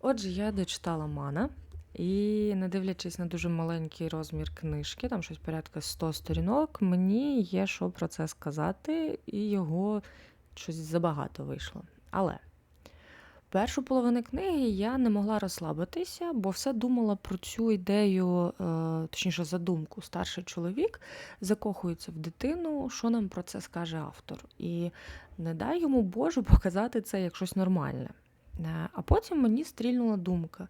Отже, я дочитала Мана, і не дивлячись на дуже маленький розмір книжки, там щось порядка 100 сторінок, мені є що про це сказати, і його щось забагато вийшло. Але першу половину книги я не могла розслабитися, бо все думала про цю ідею, е, точніше, задумку. Старший чоловік закохується в дитину, що нам про це скаже автор. І не дай йому Боже показати це як щось нормальне. Е, А потім мені стрільнула думка.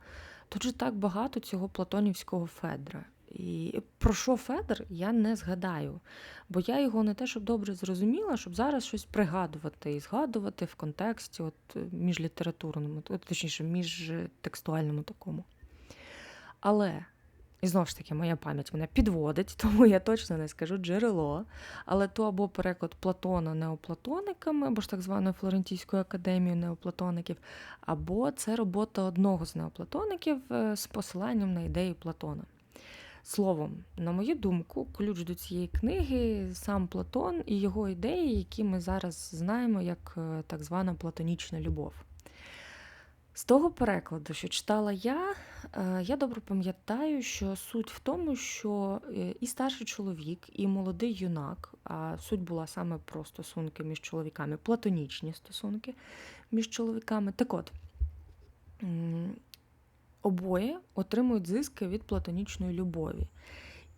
Тут же так багато цього платонівського Федра. І про що Федор, я не згадаю, бо я його не те, щоб добре зрозуміла, щоб зараз щось пригадувати і згадувати в контексті от, е, міжлітературному, точніше, міжтекстуальному такому. Але, і знову ж таки, моя пам'ять мене підводить, тому я точно не скажу джерело. Але то або переклад Платона неоплатониками, або ж так званою Флорентійською академією неоплатоників, або це робота одного з неоплатоників е, з посиланням на ідеї Платона. Словом, на мою думку, ключ до цієї книги сам Платон і його ідеї, які ми зараз знаємо як е, так звана платонічна любов. З того перекладу, що читала я, я добре пам'ятаю, що суть в тому, що е, і старший чоловік, і молодий юнак, а суть була саме про стосунки між чоловіками, платонічні стосунки між чоловіками. Так от, обоє отримують зиски від платонічної любові.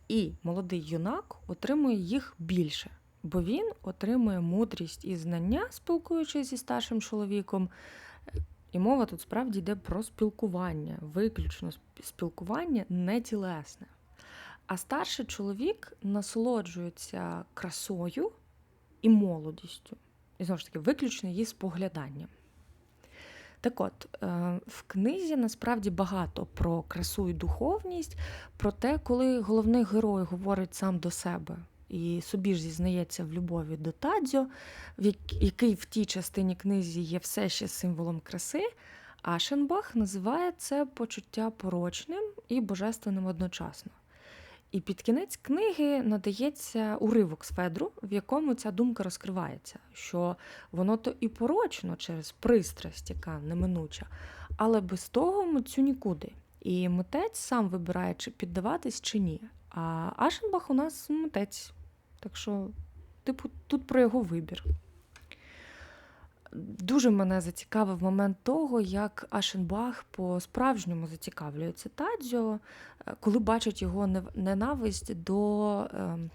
І молодий юнак отримує їх більше, бо він отримує мудрість і знання, спілкуючись зі старшим чоловіком. І мова тут справді йде про спілкування, виключно спілкування не тілесне. А старший чоловік насолоджується красою і молодістю. І знову ж таки, виключно її спогляданням. Так от, е, в книзі насправді багато про красу і духовність, про те, коли головний герой говорить сам до себе і собі ж зізнається в любові до Тадзьо, який в тій частині книзі є все ще символом краси, Ашенбах називає це почуття порочним і божественним одночасно. І під кінець книги надається уривок з Федру, в якому ця думка розкривається, що воно то і порочно через пристрасть, яка неминуча, але без того митцю нікуди. І митець сам вибирає, чи піддаватись чи ні. А Ашенбах у нас митець. Так що, типу, тут про його вибір. Дуже мене зацікавив момент того, як Ашенбах по-справжньому зацікавлюється Тадзьо, е, коли бачить його ненависть до. ем,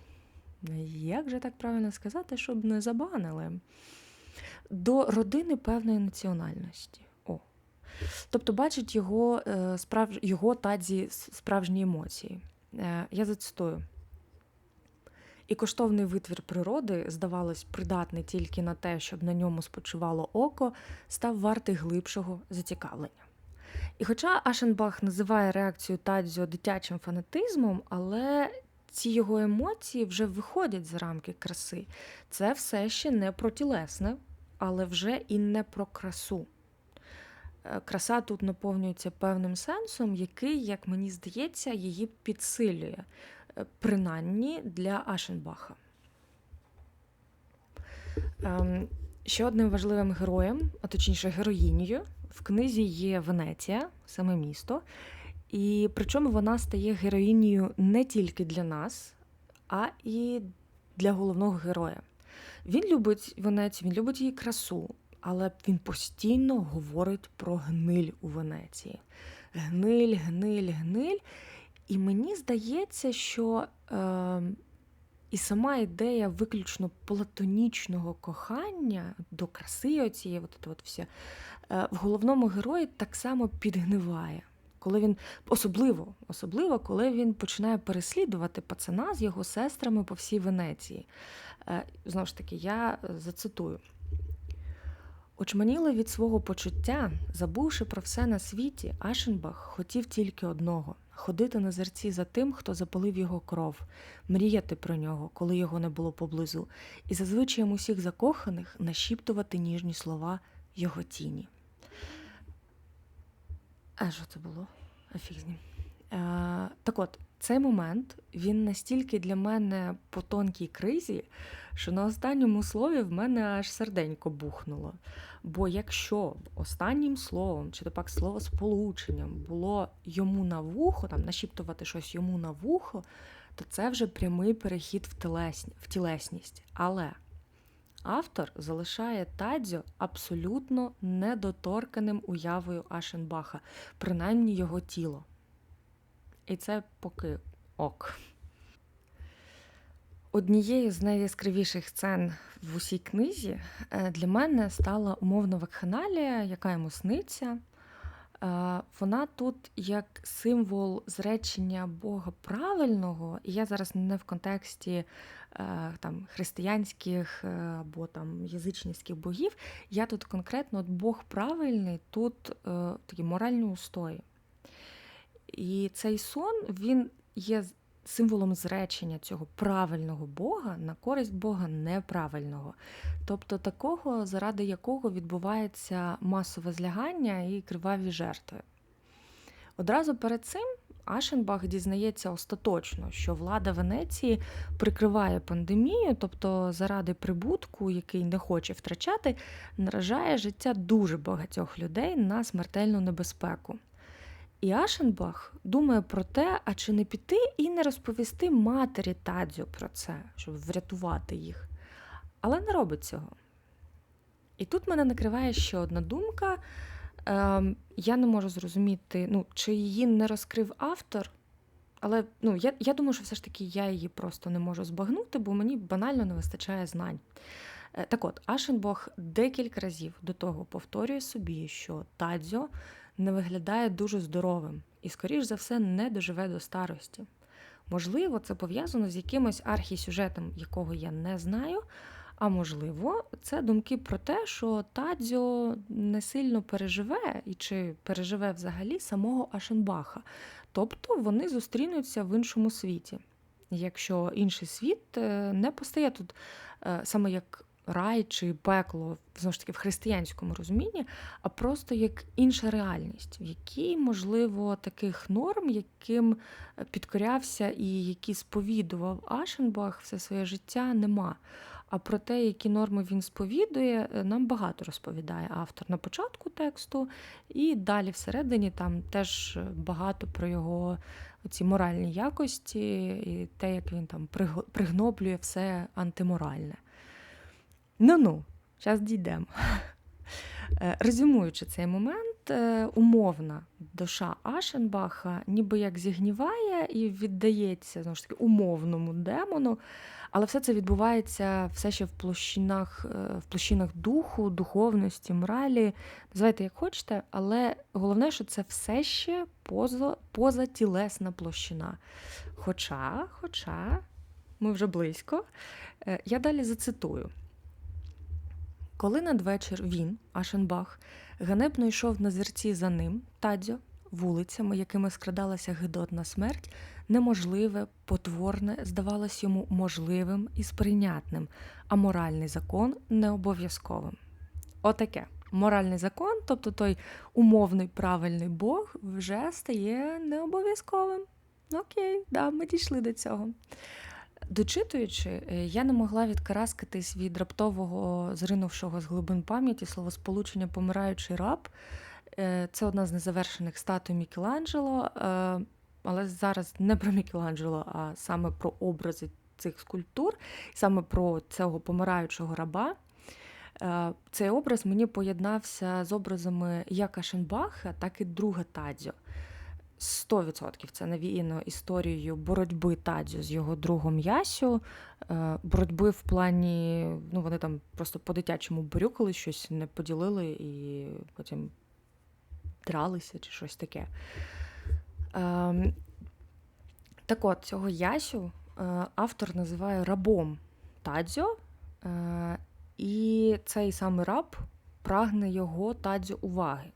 Як же так правильно сказати, щоб не забанили? До родини певної національності. О. Тобто бачить його, е, справ... його Тадзі справжні емоції. Е, Я зацитую. І коштовний витвір природи, здавалось, придатний тільки на те, щоб на ньому спочивало око, став вартий глибшого зацікавлення. І хоча Ашенбах називає реакцію Тадзьо дитячим фанатизмом, але ці його емоції вже виходять за рамки краси. Це все ще не про тілесне, але вже і не про красу. Е, Краса тут наповнюється певним сенсом, який, як мені здається, її підсилює, принаймні для Ашенбаха. Ем, Ще одним важливим героєм, а точніше героїнею, в книзі є Венеція, саме місто. І причому вона стає героїнею не тільки для нас, а і для головного героя. Він любить Венецію, він любить її красу, але він постійно говорить про гниль у Венеції. Гниль, гниль, гниль. І мені здається, що е, і сама ідея виключно платонічного кохання до краси, оцієї от, от все, е, в головному герої так само підгниває. Коли він особливо, особливо, коли він починає переслідувати пацана з його сестрами по всій Венеції. Е, Знову ж таки, я зацитую. Очманіли від свого почуття, забувши про все на світі, Ашенбах хотів тільки одного ходити на зерці за тим, хто запалив його кров, мріяти про нього, коли його не було поблизу, і зазвичай усіх закоханих нашіптувати ніжні слова його тіні. А що це було? А фіг з ним. Е, так от, цей момент він настільки для мене по тонкій кризі, що на останньому слові в мене аж серденько бухнуло. Бо якщо останнім словом, чи то пак словосполученням було йому на вухо, там нашіптувати щось йому на вухо, то це вже прямий перехід в, телесні, в тілесність. Але автор залишає Тадзьо абсолютно недоторканим уявою Ашенбаха, принаймні його тіло. І це поки ок. Однією з найяскравіших сцен в усій книзі е, для мене стала умовна вакханалія, яка йому сниться. Е, вона тут як символ зречення Бога правильного, і я зараз не в контексті е, там, християнських або там язичницьких богів. Я тут конкретно от Бог правильний, тут такі моральні устої. І цей сон він є символом зречення цього правильного Бога на користь Бога неправильного, тобто такого, заради якого відбувається масове злягання і криваві жертви. Одразу перед цим Ашенбах дізнається остаточно, що влада Венеції прикриває пандемію, тобто заради прибутку, який не хоче втрачати, наражає життя дуже багатьох людей на смертельну небезпеку. І Ашенбах думає про те, а чи не піти і не розповісти матері Тадзю про це, щоб врятувати їх. Але не робить цього. І тут мене накриває ще одна думка. Ем, Я не можу зрозуміти, ну, чи її не розкрив автор, але ну, я я думаю, що все ж таки я її просто не можу збагнути, бо мені банально не вистачає знань. Е, так от, Ашенбах декілька разів до того повторює собі, що Тадзьо не виглядає дуже здоровим і, скоріш за все, не доживе до старості. Можливо, це пов'язано з якимось архісюжетом, якого я не знаю. А можливо, це думки про те, що Тадзьо не сильно переживе і чи переживе взагалі самого Ашенбаха. Тобто вони зустрінуться в іншому світі. Якщо інший світ е, не постає тут е, саме як рай чи пекло знову ж таки в християнському розумінні, а просто як інша реальність, в якій, можливо, таких норм, яким підкорявся і які сповідував Ашенбах все своє життя, нема. А про те, які норми він сповідує, нам багато розповідає автор на початку тексту, і далі всередині там теж багато про його ці моральні якості, і те, як він там пригноблює все антиморальне. Ну ну, зараз дійдемо. Е, резюмуючи цей момент, е, умовна душа Ашенбаха ніби як зігніває і віддається знову ж таки умовному демону, але все це відбувається все ще в площинах е, в площинах духу, духовності, моралі. Називайте, як хочете, але головне, що це все ще поза, позатілесна площина. Хоча, хоча, ми вже близько, я далі зацитую. Коли надвечір він, Ашенбах, ганебно йшов на зерці за ним, Тадзьо, вулицями, якими скрадалася гидотна смерть, неможливе, потворне, здавалось йому можливим і сприйнятним, а моральний закон необов'язковим. Отаке. Моральний закон, тобто той умовний правильний Бог, вже стає необов'язковим. Окей, да, ми дійшли до цього. Дочитуючи, е, я не могла відкараскатись від раптового зринувшого з глибин пам'яті словосполучення помираючий раб. Е, це одна з незавершених статуй Мікеланджело, е, але зараз не про Мікеланджело, а саме про образи цих скульптур, саме про цього помираючого раба. Цей образ мені поєднався з образами як Ашенбаха, так і друга Тадзьо. 100% це навіяно історією боротьби Тадзю з його другом Ясю. Е, боротьби в плані, ну вони там просто по-дитячому борюкали, щось не поділили і потім дралися чи щось таке. Ем, так от, цього Ясю е, автор називає рабом Тадзьо, е, і цей самий раб прагне його Тадзю уваги.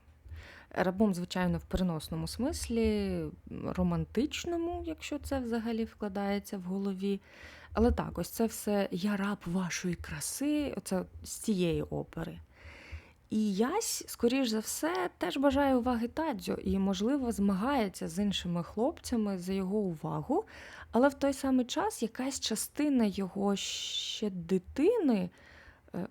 Рабом, звичайно, в переносному смислі, романтичному, якщо це взагалі вкладається в голові. Але так, ось це все я раб вашої краси, оце з цієї опери. І Ясь, скоріш за все, теж бажає уваги Тадзьо і, можливо, змагається з іншими хлопцями за його увагу, але в той самий час якась частина його ще дитини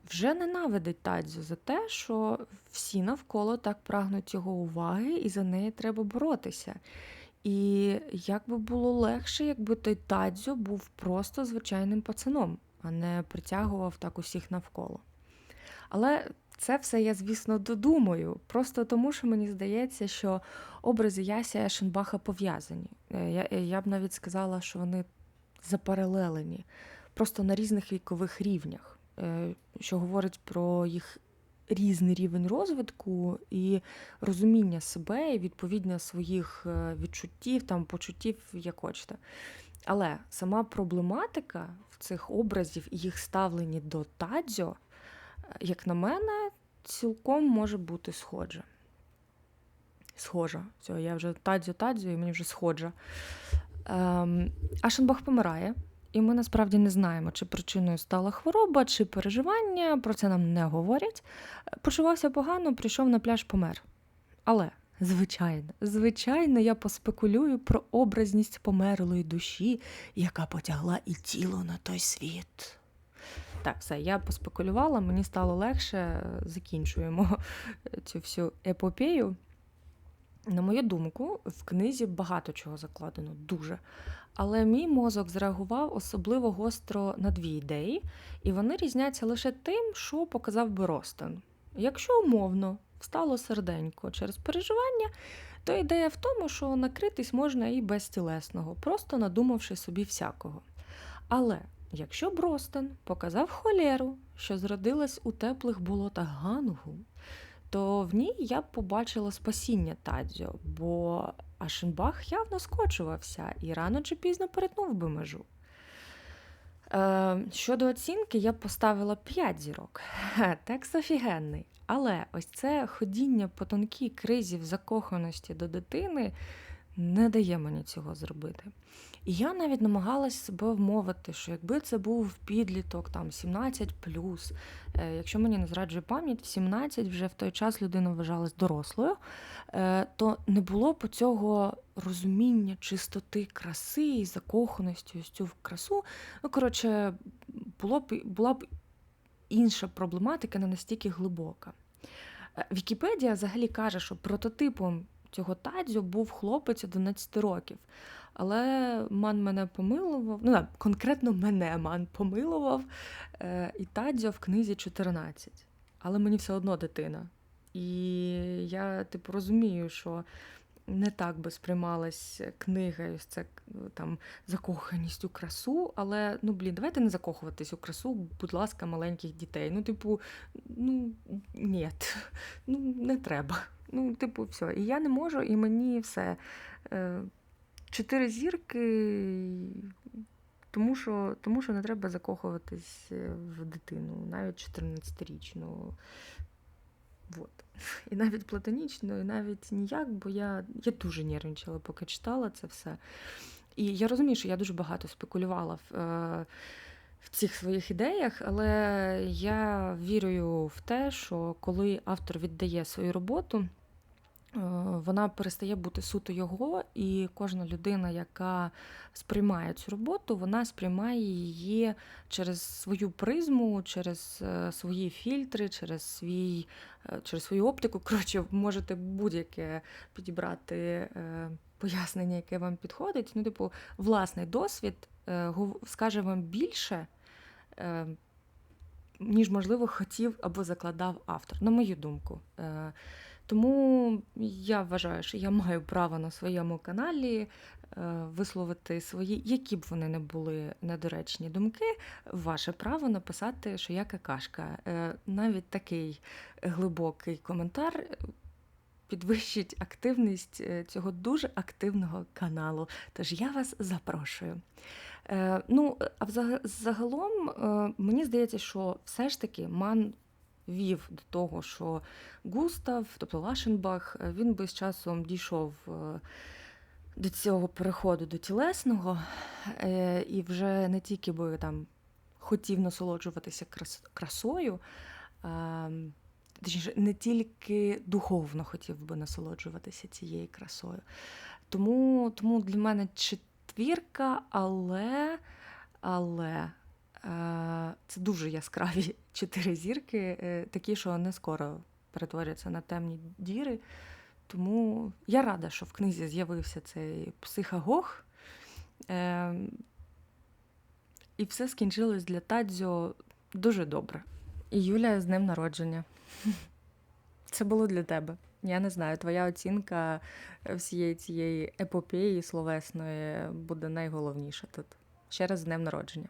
вже ненавидить Тадзю за те, що всі навколо так прагнуть його уваги, і за неї треба боротися. І як би було легше, якби той Тадзю був просто звичайним пацаном, а не притягував так усіх навколо. Але це все я, звісно, додумаю, просто тому, що мені здається, що образи Яся і Шенбаха пов'язані. Е, я, я б навіть сказала, що вони запаралелені, просто на різних вікових рівнях, е, що говорить про їх різний рівень розвитку і розуміння себе, і відповідно своїх е, відчуттів, там, почуттів, як хочете. Але сама проблематика в цих образів і їх ставлені до Тадзьо, як на мене, цілком може бути схожа. Схожа. Все, я вже Тадзьо, Тадзьо, і мені вже схожа. Ем, Ашенбах помирає. І ми насправді не знаємо, чи причиною стала хвороба, чи переживання, про це нам не говорять. Почувався погано, прийшов на пляж, помер. Але, звичайно, звичайно, я поспекулюю про образність померлої душі, яка потягла і тіло на той світ. Так, все, я поспекулювала, мені стало легше, закінчуємо цю всю епопею. На мою думку, в книзі багато чого закладено, дуже. Але мій мозок зреагував особливо гостро на дві ідеї, і вони різняться лише тим, що показав би Ростен. Якщо умовно встало серденько через переживання, то ідея в тому, що накритись можна і без тілесного, просто надумавши собі всякого. Але якщо б Ростен показав холеру, що зродилась у теплих болотах Гангу, то в ній я побачила спасіння Тадзьо, бо Ашенбах явно скочувався і рано чи пізно перетнув би межу. Е, Щодо оцінки, я поставила 5 зірок. Текст офігенний. Але ось це ходіння по тонкій кризі в закоханості до дитини не дає мені цього зробити. І я навіть намагалась себе вмовити, що якби це був підліток, там 17 е, якщо мені не зраджує пам'ять, в 17 вже в той час людина вважалась дорослою, е, то не було б цього розуміння чистоти краси і закоханості ось цю красу. Ну, коротше, було б, була б інша проблематика, не настільки глибока. Е, Вікіпедія взагалі каже, що прототипом цього Тадзю був хлопець 11 років. Але ман мене помилував, ну конкретно мене ман помилував, е, і Тадзьо в книзі 14. Але мені все одно дитина. І я типу розумію, що не так би сприймалась книга, ось це там закоханість у красу. Але ну блін, давайте не закохуватись у красу, будь ласка, маленьких дітей. Ну, типу, ну ні, ну не треба. Ну, типу, все. І я не можу, і мені все. Е, чотири зірки, тому що тому що не треба закохуватись е, в дитину, навіть 14-річну. Вот. І навіть платонічно, і навіть ніяк, бо я я дуже нервничала, поки читала це все. І я розумію, що я дуже багато спекулювала в, е, в цих своїх ідеях, але я вірю в те, що коли автор віддає свою роботу. Е, вона перестає бути суто його, і кожна людина, яка сприймає цю роботу, вона сприймає її через свою призму, через е, свої фільтри, через свій, е, через свою оптику. Коротше, можете будь-яке підібрати пояснення, яке вам підходить. Ну, типу, власний досвід скаже вам більше. Ніж, можливо, хотів або закладав автор, на мою думку. Тому я вважаю, що я маю право на своєму каналі е, висловити свої, які б вони не були недоречні думки, ваше право написати, що я какашка. Е, навіть такий глибокий коментар підвищить активність е, цього дуже активного каналу. Тож я вас запрошую. Ну, а загалом мені здається, що все ж таки ман вів до того, що Густав, тобто Лашенбах, він би з часом дійшов е, до цього переходу до тілесного, е, і вже не тільки би там хотів насолоджуватися красою, точніше, не тільки духовно хотів би насолоджуватися цією красою. Тому, тому для мене четвірка, але, але е, це дуже яскраві чотири зірки, е, такі, що не скоро перетворяться на темні діри. Тому я рада, що в книзі з'явився цей психагог. Е, і все скінчилось для Тадзьо дуже добре. І Юля з днем народження. Це було для тебе. Я не знаю, твоя оцінка всієї цієї епопеї словесної буде найголовніша тут. Ще раз з днем народження.